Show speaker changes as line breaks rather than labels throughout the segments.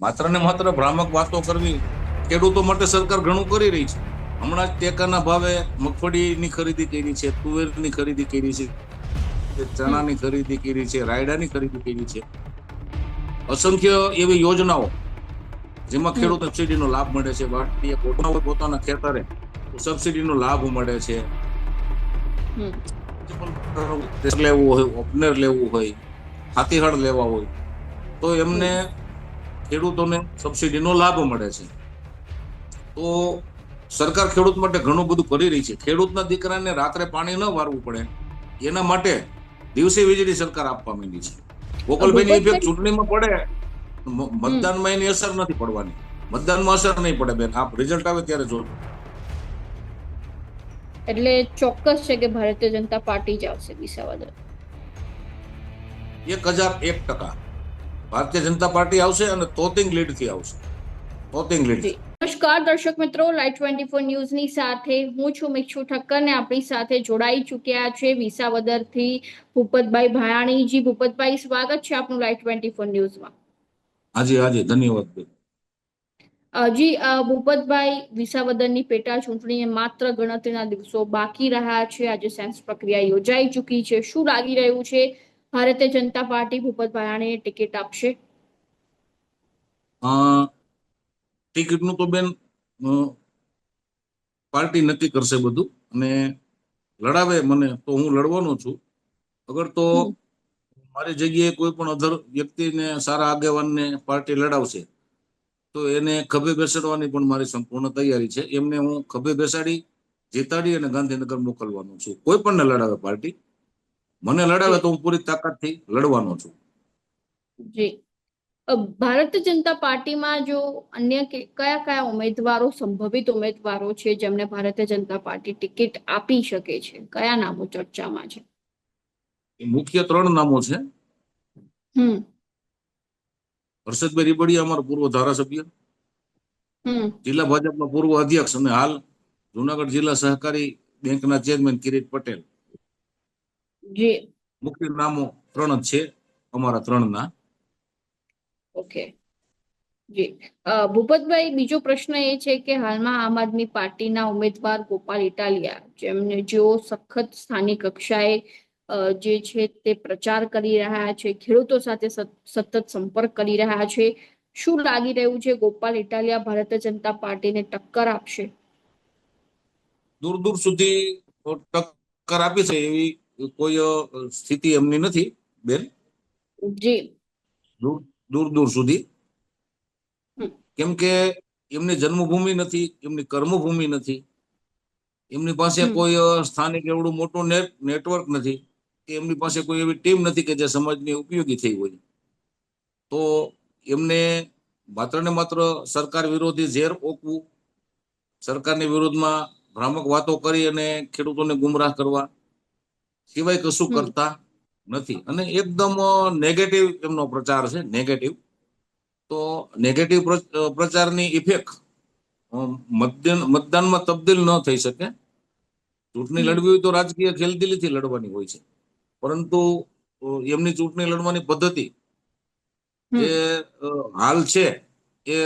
માત્ર ને માત્ર ભ્રામક વાતો કરવી ખેડૂતો માટે સરકાર ઘણું કરી રહી છે. હમણાં જ ટેકાના ભાવે મગફળીની ખરીદી કરી છે તુવેરની ખરીદી કરી છે ચણાની ખરીદી કરી છે રાયડાની ખરીદી કરી છે. અસંખ્ય એવી યોજનાઓ જેમાં ખેડૂત સબસિડીનો લાભ મળે છે. ભારતીય પોતાના પોતાના ખેતરે સબસિડીનો લાભ મળે છે. લેવું હોય ઓપનર લેવું હોય હાથીહળ લેવા હોય તો એમને ખેડૂતોને સબસિડીનો લાભ મળે છે. તો સરકાર ખેડૂત માટે ઘણું બધું કરી રહી છે. ખેડૂતના દીકરાને રાત્રે પાણી ન વારવું પડે. એના માટે દિવસે વીજળી સરકાર આપવા માંડી છે. ગોકલભાઈની ઇફેક્ટ ચૂંટણીમાં પડે. મતદાનમાં એની અસર નથી પડવાની. મતદાનમાં અસર નહીં પડે બેન. આપ રિઝલ્ટ આવે ત્યારે જો
એટલે ચોક્કસ છે કે ભારતીય જનતા પાર્ટી જ આવશે વિસાવદર.
એક હજાર એક ટકા. ભારતીય જનતા પાર્ટી આવશે અને તોતિંગ લીડથી આવશે. તોતિંગ લીડ.
નમસ્કાર દર્શક મિત્રો લાઈવ ટ્વેન્ટી ફોર ન્યૂઝની સાથે હું છું મિક્ષુ ઠક્કર ને આપણી સાથે જોડાઈ ચૂક્યા છે વિસાવદરથી ભૂપતભાઈ ભાયાણીજી. ભૂપતભાઈ સ્વાગત છે આપનું લાઈવ ટ્વેન્ટી ફોર ન્યૂઝમાં.
હાજી હાજી ધન્યવાદ બેન.
જી ભૂપતભાઈ વિસાવદરની પેટા ચૂંટણીએ માત્ર ગણતરીના દિવસો બાકી રહ્યા છે. આજે સેન્સ પ્રક્રિયા યોજાઈ ચૂકી છે. શું લાગી રહ્યું છે? ભારતીય જનતા પાર્ટી ભૂપત ભાયાણીને ટિકિટ આપશે.
ટિકિટનું તો બેન પાર્ટી નક્કી કરશે બધું. અને લડાવે મને તો હું લડવાનો છું. અગર તો મારી જગ્યાએ કોઈ પણ અધર વ્યક્તિને સારા આગેવાનને પાર્ટી લડાવશે તો એને ખભે બેસાડવાની પણ મારી સંપૂર્ણ તૈયારી છે. એમને હું ખભે બેસાડી જીતાડી અને ગાંધીનગર મોકલવાનો છું. કોઈ પણ ને લડાવે પાર્ટી. મને લડાવે તો હું પૂરી તાકાતથી લડવાનો છું.
જી. ભારતીય જનતા પાર્ટીમાં જો અન્ય કયા કયા ઉમેદવારો સંભવિત ઉમેદવારો છે જેમને ભારતીય જનતા પાર્ટી ટિકિટ આપી શકે છે? કયા નામો ચર્ચામાં છે?
મુખ્ય ત્રણ નામો છે.
હમ.
હર્ષદભાઈ રીબડિયા અમારા પૂર્વ ધારાસભ્ય.
હમ.
જિલ્લા ભાજપના પૂર્વ અધ્યક્ષ અને હાલ જુનાગઢ જિલ્લા સહકારી બેંકના ચેરમેન કિરીટ પટેલ.
જી.
મુખ્ય નામો ત્રણ જ છે અમારા ત્રણના.
ઓકે. જી. ભૂપતભાઈ બીજો પ્રશ્ન એ છે કે હાલમાં આમ આદમી પાર્ટીના ઉમેદવાર ગોપાલ ઇટાલિયા જેમને જેઓ સખત સ્થાનિક કક્ષાએ જે છે તે પ્રચાર કરી રહ્યા છે ખેડૂતો સાથે સતત સંપર્ક કરી રહ્યા છે. શું લાગી રહ્યું છે ગોપાલ ઇટાલિયા ભારતીય જનતા પાર્ટીને ટક્કર આપશે?
દૂર દૂર સુધી ટક્કર આપી છે એવી કોઈ સ્થિતિ એમની નથી બેન?
જી.
દૂર દૂર સુધી. કેમ કે એમની જન્મભૂમિ નથી એમની કર્મભૂમિ નથી. એમની પાસે કોઈ સ્થાનિક એવડું મોટું નેટ નેટવર્ક નથી. કે એમની પાસે કોઈ એવી ટીમ નથી કે જે સમાજની ઉપયોગી થઈ હોય. તો એમને માત્ર ને માત્ર સરકાર વિરોધી ઝેર ઓકવું સરકારની વિરોધમાં ભ્રામક વાતો કરી અને ખેડૂતોને ગુમરાહ કરવા સિવાય કશું કરતા નથી. અને એકદમ નેગેટિવ એમનો પ્રચાર છે નેગેટિવ તો નેગેટિવ પ્રચારની ઇફેક્ટ મતદાન મતદાનમાં તબદીલ ન થઈ શકે. ચૂંટણી લડવી હોય તો રાજકીય ખેલદીલીથી લડવાની હોય છે. પરંતુ એમની ચૂંટણી લડવાની પદ્ધતિ. જે હાલ છે એ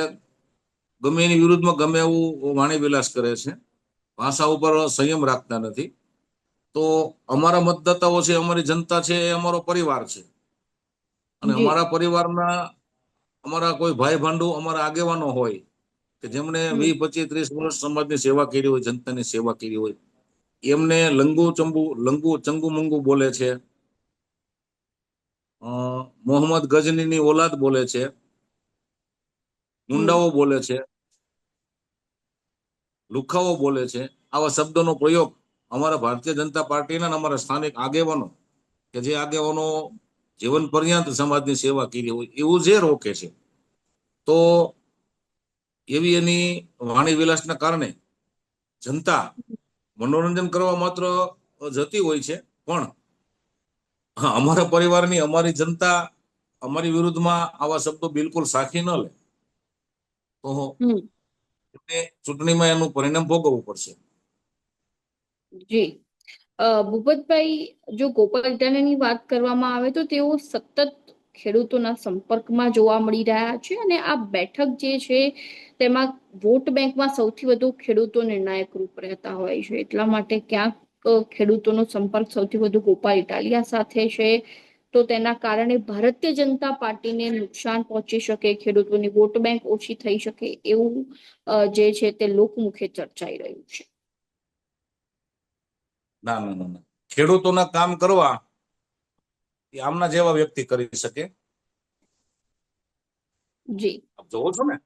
ગમે એની વિરુદ્ધમાં ગમે એવું વાણી વિલાસ કરે છે. ભાષા ઉપર સંયમ રાખતા નથી. તો અમારા મતદાતાઓ છે અમારી જનતા છે એ અમારો પરિવાર છે. અને અમારા પરિવારના અમારા કોઈ ભાઈ ભાંડુ અમારા આગેવાનો હોય કે જેમણે. વીસ પચીસ ત્રીસ વર્ષ સમાજની સેવા કરી હોય જનતાની સેવા કરી હોય એમને લંગુ ચંબુ લંગુ ચંગુ મંગુ બોલે છે. અ, મોહમ્મદ ગજનીની ઓલાદ બોલે છે. મુંડાઓ બોલે છે. લુખાઓ બોલે છે. આવા શબ્દોનો પ્રયોગ અમારા ભારતીય જનતા પાર્ટીના અમારા સ્થાનિક આગેવાનો કે જે આગેવાનો જીવન પર્યંત સમાજની સેવા કરી હોય એવું જે રોકે છે તો એવી એની વાણી વિલાસના કારણે જનતા મનોરંજન કરવા માત્ર જતી હોય છે પણ અમારા પરિવારની અમારી જનતા અમારી વિરુદ્ધમાં આવા શબ્દો બિલકુલ સાખી ન લે. તો ચૂંટણીમાં એનું પરિણામ ભોગવવું પડશે.
જી. ભૂપતભાઈ, જો ગોપાલ ઇટાલિયાની વાત કરવામાં આવે તો તેઓ સતત ખેડૂતોના સંપર્કમાં જોવા મળી રહ્યા છે અને આ બેઠક જે છે તેમાં વોટ બેંકમાં સૌથી વધુ ખેડૂતો નિર્ણાયક રૂપ રહેતા હોય છે. એટલા માટે ક્યાંક ખેડૂતોનો સંપર્ક સૌથી વધુ ગોપાલ ઇટાલિયા સાથે છે. તો તેના કારણે ભારતીય જનતા પાર્ટીને નુકસાન પહોંચી શકે, ખેડૂતોની વોટ બેંક ઓછી થઈ શકે એવું જે છે તે લોકમુખે ચર્ચાઈ રહ્યું છે.
ના ના ના ના. ખેડૂતોના કામ કરવા એ આમના જેવા વ્યક્તિ કરી શકે.
જી.
આપ જોવો છો ને?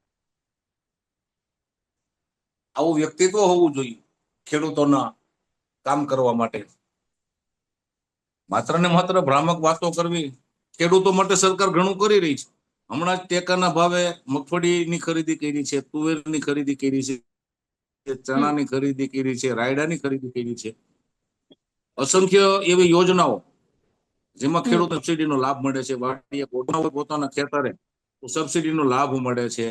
આવું વ્યક્તિત્વ હોવું જોઈએ ખેડૂતોના કામ કરવા માટે. માત્ર ને માત્ર ભ્રામક વાતો કરવી ખેડૂતો માટે સરકાર ઘણું કરી રહી છે. હમણાં જ ટેકાના ભાવે મગફળીની ખરીદી કરી છે તુવેરની ખરીદી કરી છે ચણાની ખરીદી કરી છે રાયડાની ખરીદી કરી છે. અસંખ્ય એવી યોજનાઓ જેમાં ખેડૂત સબસિડીનો લાભ મળે છે. વાડીએ પોતાના પોતાના ખેતરે તો સબસિડીનો લાભ મળે છે.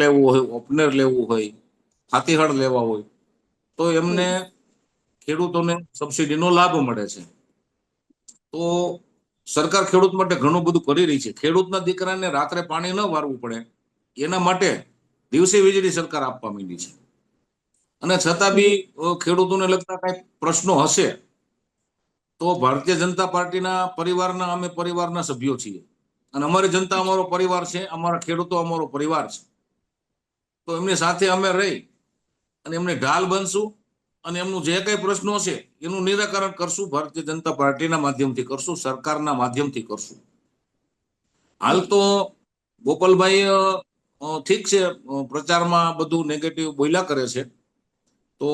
લેવું હોય ઓપનર લેવું હોય હાથીહળ લેવા હોય તો એમને ખેડૂતોને સબસિડીનો લાભ મળે છે. તો સરકાર ખેડૂત માટે ઘણું બધું કરી રહી છે. ખેડૂતના દીકરાને રાત્રે પાણી ન વારવું પડે. એના માટે દિવસે વીજળી સરકાર આપવા માંડી છે. અને છતાં બી ખેડૂતોને લગતા કઈ પ્રશ્નો હશે, તો ભારતીય જનતા પાર્ટીના પરિવારના, અમે પરિવારના સભ્યો છીએ. અને અમારી જનતા અમારો પરિવાર છે, અમારા ખેડૂતો અમારો પરિવાર છે. તો એમની સાથે અમે રહી અને એમને ઢાલ બનશું અને એમનું જે કઈ પ્રશ્નો છે એનું નિરાકરણ કરશું, ભારતીય જનતા પાર્ટીના માધ્યમથી કરશું, સરકારના માધ્યમથી કરશું. હાલ તો ગોપાલભાઈ ઠીક છે પ્રચારમાં બધું નેગેટિવ બોલ્યા કરે છે. તો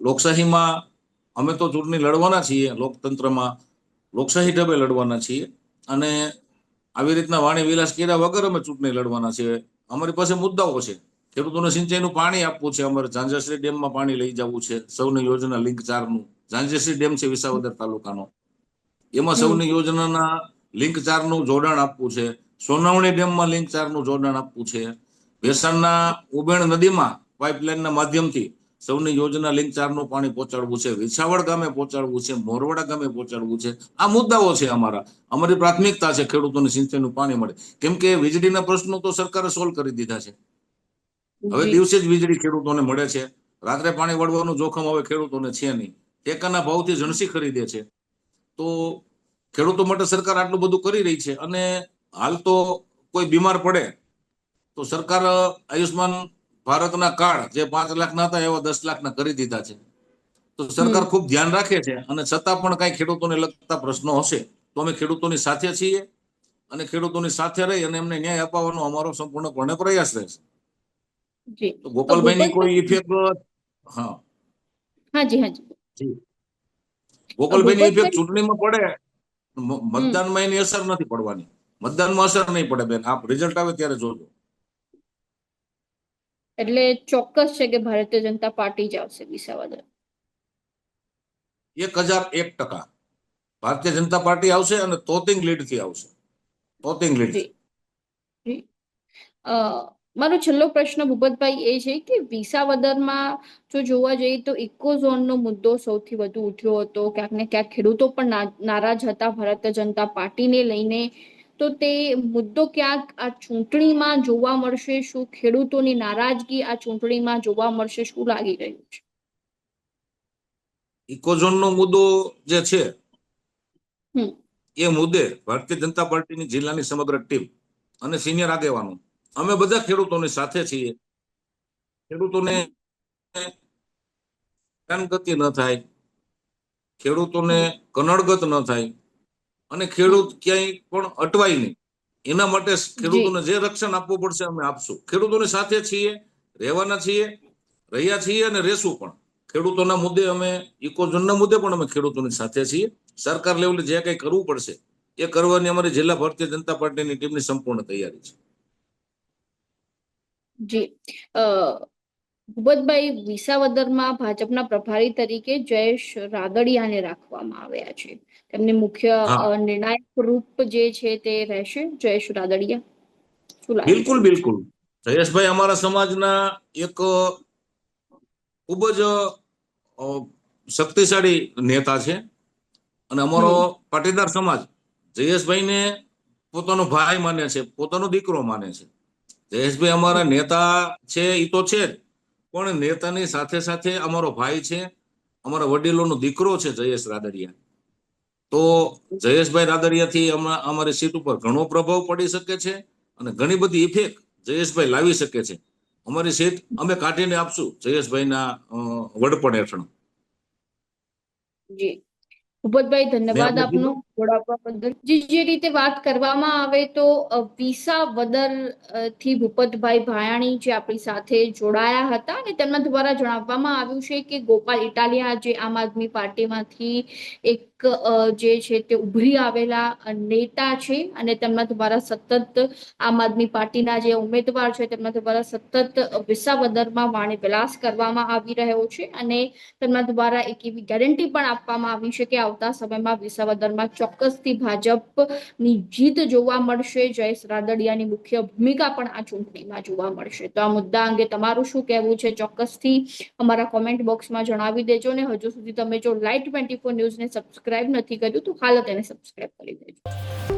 લોકશાહીમાં અમે તો ચૂંટણી લડવાના છીએ, લોકતંત્રમાં લોકશાહી ઢબે લડવાના છીએ. અને આવી રીતના વાણી વિલાસ કર્યા વગર અમે ચૂંટણી લડવાના છીએ. અમારી પાસે મુદ્દાઓ છે. ખેડૂતોને સિંચાઈનું પાણી આપવું છે. અમારે ઝાંઝરશ્રી ડેમમાં પાણી લઈ જવું છે. સૌની યોજના લિંક ચારનું. ઝાંઝરશ્રી ડેમ છે વિસાવદર તાલુકાનો. એમાં સૌની યોજનાના લિંક ચારનું જોડાણ આપવું છે. સોનાવણી ડેમમાં લિંક ચારનું જોડાણ આપવું છે. વેસણના ઉબેણ નદીમાં પાઇપલાઇનના માધ્યમથી સૌની યોજના લિંક ચારનું પાણી પહોંચાડવું છે વિછાવડ ગામે પહોંચાડવું છે મોરવાડા ગામે પહોંચાડવું છે. આ મુદ્દાઓ છે અમારા. અમારી પ્રાથમિકતા છે ખેડૂતોને સિંચાઈનું પાણી મળે. કેમ કે વીજળીના પ્રશ્નો તો સરકારે સોલ્વ કરી દીધા છે. હવે દિવસે જ વીજળી ખેડૂતોને મળે છે. રાત્રે પાણી વળવાનું જોખમ હવે ખેડૂતોને છે નહીં. ટેકાના ભાવથી જણસી ખરીદે છે. તો ખેડૂતો માટે સરકાર આટલું બધું કરી રહી છે અને હાલ તો કોઈ બીમાર પડે તો સરકાર આયુષ્માન ભારતના કાર્ડ જે પાંચ લાખના હતા એવા દસ લાખના કરી દીધા છે. તો સરકાર. ખૂબ ધ્યાન રાખે છે અને છતાં પણ કઈ ખેડૂતોને લગતા પ્રશ્નો હશે તો અમે ખેડૂતોની સાથે છીએ અને ખેડૂતોની સાથે રહી અને એમને ન્યાય અપાવવાનો અમારો સંપૂર્ણપણે પ્રયાસ રહેશે. ગોપાલભાઈની
ગોપાલભાઈ-
કોઈ ઇફેક્ટ હા.
હાજી હાજી
ગોપાલભાઈની ઇફેક્ટ ચૂંટણીમાં પડે મતદાનમાં એની અસર નથી પડવાની. મતદાનમાં અસર નહીં પડે બેન. આપ રિઝલ્ટ આવે ત્યારે જોજો.
એટલે ચોક્કસ છે કે ભારતીય જનતા પાર્ટી જ આવશે વિસાવદર.
એક હજાર એક ટકા. ભારતીય જનતા પાર્ટી આવશે અને તોતિંગ લીડથી આવશે. તોતિંગ લીડ.
મારો છેલ્લો પ્રશ્ન ભૂપતભાઈ એ છે કે વિસાવદરમાં જો જોવા જઈએ તો ઇકોઝોનનો મુદ્દો સૌથી વધુ ઉઠ્યો હતો. ક્યાંક ને ક્યાંક ખેડૂતો પણ નારાજ હતા ભારતીય જનતા પાર્ટીને લઈને. તો તે મુદ્દો ક્યાંક આ ચૂંટણીમાં જોવા મળશે શું ખેડૂતોની નારાજગી આ ચૂંટણીમાં જોવા મળશે શું લાગી રહ્યું છે?
ઇકોઝોનનો મુદ્દો જે છે એ મુદ્દે ભારતીય જનતા પાર્ટીની જિલ્લાની સમગ્ર ટીમ અને સિનિયર આગેવાનો અમે બધા ખેડૂતોની સાથે છીએ. ખેડૂતોને ગતિ ન થાય ખેડૂતોને કનડગત ન થાય. અને ખેડૂત ક્યાંય પણ અટવાય નહીં. એના માટે ખેડૂતોને જે રક્ષણ આપવું પડશે અમે આપશું. ખેડૂતોની સાથે છીએ રહેવાના છીએ રહ્યા છીએ અને રહેશું પણ. ખેડૂતોના મુદ્દે અમે ઇકોઝોનના મુદ્દે પણ અમે ખેડૂતોની સાથે છીએ. સરકાર લેવલે જે કંઈ કરવું પડશે એ કરવાની અમારી જિલ્લા ભારતીય જનતા પાર્ટીની ટીમની સંપૂર્ણ તૈયારી છે.
જી. ભૂપતભાઈ વિસાવદરમાં ભાજપના પ્રભારી તરીકે જયેશ રાદડિયાને રાખવામાં આવ્યા છે. તેમની મુખ્ય નિર્ણાયક રૂપ જે છે તે રહેશે? જયેશ રાદડિયા.
બિલકુલ બિલકુલ. જયેશભાઈ અમારા સમાજના એક ખૂબ જ શક્તિશાળી નેતા છે. અને અમારો પાટીદાર સમાજ જયેશભાઈને પોતાનો ભાઈ માને છે પોતાનો દીકરો માને છે. જયેશભાઈ અમારા નેતા છે એ તો છે જ. પણ નેતાની સાથે સાથે અમારો ભાઈ છે અમારા વડીલોનો દીકરો છે જયેશ રાદડિયા. તો જયેશભાઈ રાદડિયાથી અમા- અમારી સીટ ઉપર ઘણો પ્રભાવ પડી શકે છે અને ઘણી બધી ઇફેક્ટ જયેશભાઈ લાવી શકે છે. અમારી સીટ અમે કાઢીને આપશું જયેશભાઈના વડપણ હેઠળ.
જી. ભૂપતભાઈ ધન્યવાદ આપનો જોડાવા બદલ જે જે રીતે વાત કરવામાં આવે તો અ, વિસાવદરથી ભૂપતભાઈ ભાયાણી જે આપણી સાથે જોડાયા હતા અને તેમના દ્વારા જણાવવામાં આવ્યું છે કે ગોપાલ ઇટાલિયા જે આમ આદમી પાર્ટીમાંથી એક જે છે તે ઉભરી આવેલા નેતા છે અને તેમના દ્વારા સતત આમ આદમી પાર્ટીના જે ઉમેદવાર છે તેમના દ્વારા સતત વિસાવદરમાં વાણી વિલાસ કરવામાં આવી રહ્યો છે અને તેમના દ્વારા એક એવી ગેરંટી પણ આપવામાં આવી છે કે આવતા સમયમાં વિસાવદરમાં ચોક્કસથી ભાજપની જીત જોવા મળશે. જયેશ રાદડિયાની મુખ્ય ભૂમિકા પણ આ ચૂંટણીમાં જોવા મળશે. તો આ મુદ્દા અંગે તમારું શું કહેવું છે? ચોક્કસથી અમારા કોમેન્ટ બોક્સમાં જણાવી દેજો ને હજુ સુધી તમે જો લાઈટ ટ્વેન્ટી ફોર ન્યૂઝને સબસ્ક્રાઇબ નથી કર્યું તો હાલ તેને સબસ્ક્રાઇબ કરી દેજો.